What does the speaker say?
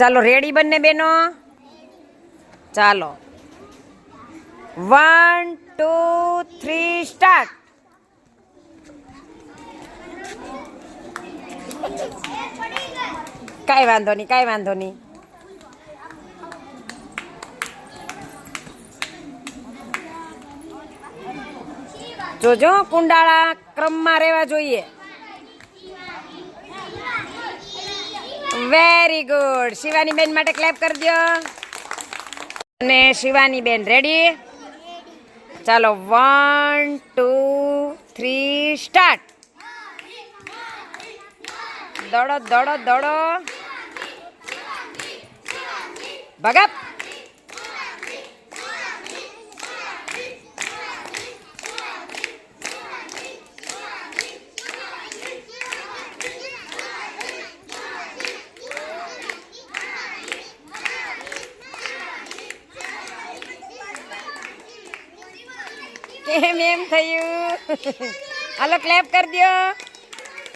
ચાલો રેડી બંને બેનો? ચાલો. વન ટુ થ્રી સ્ટાર્ટ કાંઈ વાંધો નહીં, કાંઈ વાંધો નહીં. જોજો, કુંડાળા ક્રમમાં રહેવા જોઈએ. વેરી ગુડ શિવાની બેન માટે ક્લેપ કરી દો અને શિવાની બેન રેડી ચાલો વન ટુ થ્રી સ્ટાર્ટ દોડો દોડો દોડો. ભગત. કેમ એમ થયું. હાલો ક્લેપ કરી દો